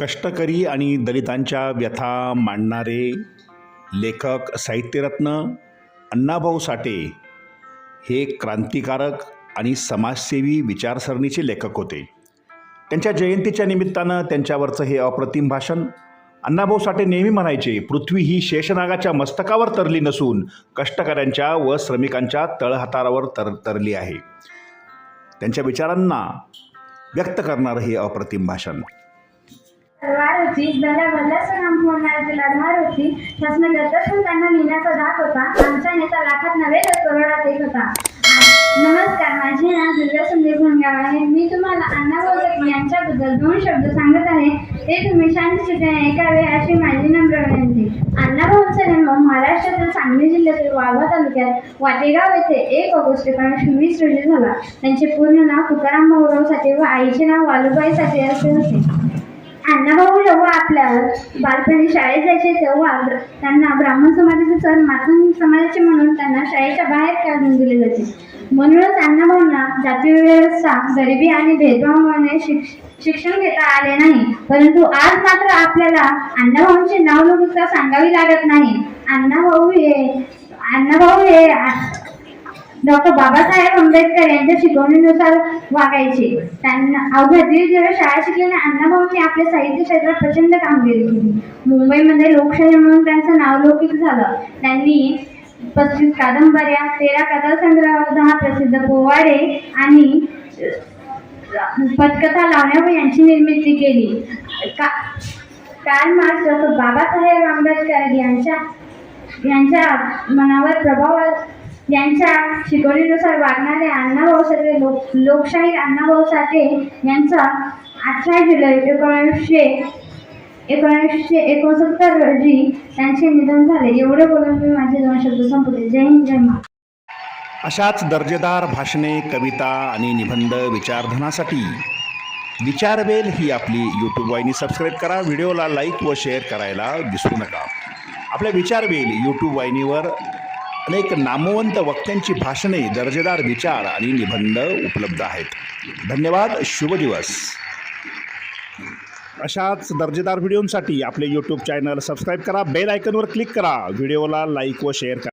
कष्टकरी आणि दलितांच्या व्यथा मांडणारे लेखक साहित्यरत्न अण्णाभाऊ साठे हे क्रांतिकारक आणि समाजसेवी विचारसरणीचे लेखक होते. त्यांच्या जयंतीच्या निमित्तानं त्यांच्यावरचं हे अप्रतिम भाषण अण्णाभाऊ साठे नेहमी म्हणायचे पृथ्वी ही शेषनागाच्या मस्तकावर तरली नसून कष्टकऱ्यांच्या व श्रमिकांच्या तळहातारावर तर तरली आहे. त्यांच्या विचारांना व्यक्त करणारं हे अप्रतिम भाषण. तलवार होती भल्या भल्याचं नाम फोडणारी तिला धार होती शासन गतसून त्यांना लिहिण्याचा धाक होता. आमचा नेता लाखात नव्हे तर करोडात एक होता. नमस्कार माझे नाव दुर्गा संदीप घोणगाव आहे. मी तुम्हाला अण्णा भाऊ यांच्याबद्दल दोन शब्द सांगत आहे. ते तुम्ही शांतचित्ताने ऐकावे अशी माझी नम्र विनंती. अण्णाभाऊंचा जन्म महाराष्ट्रातील सांगली जिल्ह्यातील वाळवा तालुक्यात वाटेगाव येथे एक ऑगस्ट एकोणीसशे वीस रोजी झाला. त्यांचे पूर्ण नाव तुकाराम भाऊराव साठे व आईचे नाव वालुबाई साठे असे होते. अण्णाभाऊ जेव्हा आपल्या. बालपणी शाळेत जायचे तेव्हा त्यांना ब्राह्मण समाजाचे सर मातंग समाजाचे म्हणून त्यांना शाळेच्या बाहेर काढून दिले जाते म्हणूनच अण्णाभाऊंना जाती व्यवस्था गरिबी आणि भेदभावामुळे शिक्ष शिक्षण घेता आले नाही. परंतु आज मात्र आपल्याला अण्णाभाऊंचे नाव सांगावी लागत नाही. अण्णाभाऊ हे अण्णाभाऊ हे डॉक्टर बाबासाहेब आंबेडकर यांच्या शिकवणीनुसार वागायचे. त्यांना अवघ्या दीड शाळा शिकलेल्या अण्णाभाऊंनी आपल्या साहित्य क्षेत्रात प्रचंड कामगिरी केली. मुंबईमध्ये लोकशाही म्हणून त्यांचं नावलौकिक झालं. त्यांनी पस्तीस कादंबऱ्या तेरा कथासंग्रह दहा प्रसिद्ध पोवाडे आणि पटकथा लावण्या यांची निर्मिती केली. का Karl Marx doctor Babasaheb Ambedkar यांच्या यांच्या मनावर प्रभाव यांच्या शिकवणीनुसार वागणारे अण्णाभाऊ साठे लोक लोकशाही अण्णाभाऊ साठे यांचा अठरा जुलै एकोणीसशे एकोणीसशे एकोणसत्तर रोजी त्यांचे निधन झाले. एवढे बोलून मी माझे दोन शब्द संपवले जय हिंद जय महाराष्ट्र. अशाच दर्जेदार भाषणे कविता आणि निबंध विचारधनासाठी विचारवेल ही आपली यूट्यूब वाहिनी. सबस्क्राईब करा. व्हिडिओला लाईक व शेअर करायला विसरू नका. आपल्या विचारवेल यूट्यूब वाहिनीवर अनेक नामवंत वक्त्यांची भाषणे दर्जेदार विचार आणि निबंध उपलब्ध आहेत. धन्यवाद. शुभ दिवस. अशाच दर्जेदार व्हिडिओंसाठी आपले यूट्यूब चॅनल सबस्क्राईब करा. बेल आयकनवर क्लिक करा. व्हिडिओला लाईक व शेअर करा.